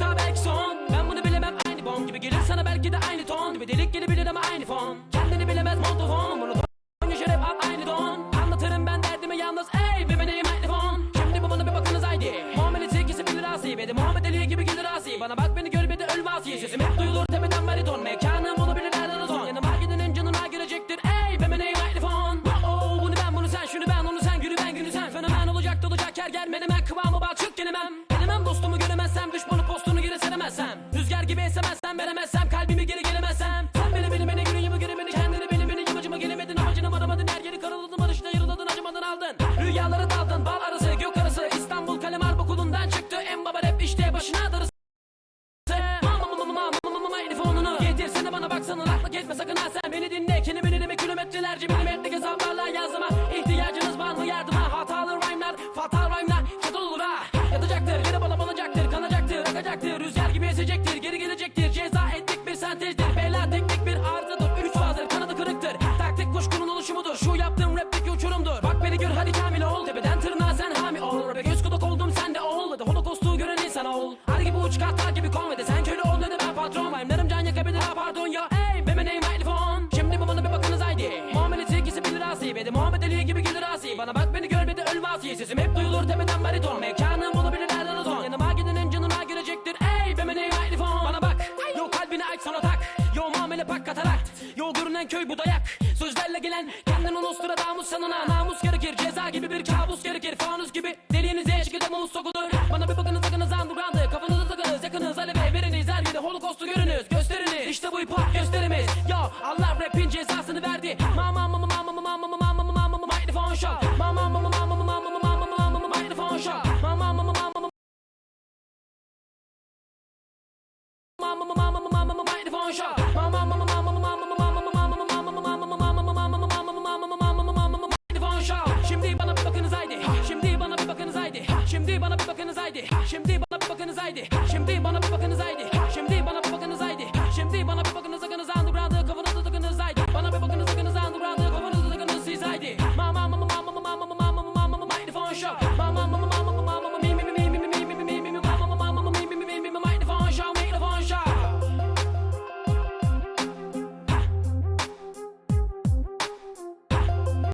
daha belki son. Ben bunu bilemem aynı bom gibi gelir sana belki de aynı ton Bir delik gelebilir ama aynı fon. Kendini bilemez montofon Bunu don yaşar hep al aynı don. Anlatırım ben derdimi yalnız ey bir bebeğim mikrofon Şimdi bu bir bakınız haydi. Muhammed'in ikisi bilir asi de Muhammed Ali gibi gelir asi Bana bak beni gör bir de ölme asi Sesim hep duyulur tepeden bariton. Mekanım bunu bilir nereden ton Yanıma gidenin canına girecektir ey bir bebeğim mikrofon Oh bunu ben bunu sen şunu ben onu sen günü ben günü sen. Fenomen olacak dolacak her gel menemen kıvamı seremezsem Rüzgar gibi esemezsem veremezsem kalbimi geri gelemezsem. Sen beni beni beni günü yılı geri beni kendini beni beni yamacıma gelemedin. Amacını varamadın her yeri karaladın barışta yarıladın acımadın aldın. Rüyalara daldın bal arası gök arası İstanbul kalem harp okulundan çıktı en baba rap işte başına darısı. Mama mama mama mama mama telefonunu Getirsene bana baksana laklık etme sakın ha sen. Beni dinle Kendimi dinleme kuşkunun oluşumudur Şu yaptığım rapteki uçurumdur Bak beni gör hadi kamil ol. Tepeden tırnağa sen hami ol. Rap'e göz kulak oldum sen de ol. Hadi holokostu gören insan ol. Ar gibi uç kartal gibi konvede Sen köle ol dedi ben patron Rhyme'larım can yakabilir ha pardon ya. Ey benim neyim mikrofon Şimdi bu bana bir bakınız haydi. Muamelesi ikisi bilir asi Ve de Muhammed Ali gibi gelir asi. Bana bak beni gör bir de ölme asi. Sesim hep duyulur tepeden bariton. Mekanım bunu bilir nereden o Yanıma gidenin canına girecektir. Ey benim neyim mikrofon Bana bak. Yo kalbini aç sonra tak. Yo muamele pak katarakt Yo görünen köy bu dayak gelen kendin ulustura damus sanına Namus gerekir ceza gibi bir kabus gerekir Fanus gibi deliğinize şekilde mavus sokulur Bana bir bakınız sakınız underground'ı Kafanızı takınız yakınız aleve veriniz Her yerde holokostu görünüz gösteriniz İşte bu hip gösterimiz Yo Allah rapin cezasını verdi Mama mama mama mama mama mama mama mama mama mikrofon shot Mama mama mama mama mama mama mama mama mikrofon shot Mama mama mama mama mama mama mama mama microphone shot bana bir bakınız haydi. Şimdi bana bir bakınız haydi. Şimdi bana bir bakınız haydi. Şimdi bana bir bakınız haydi. Şimdi bana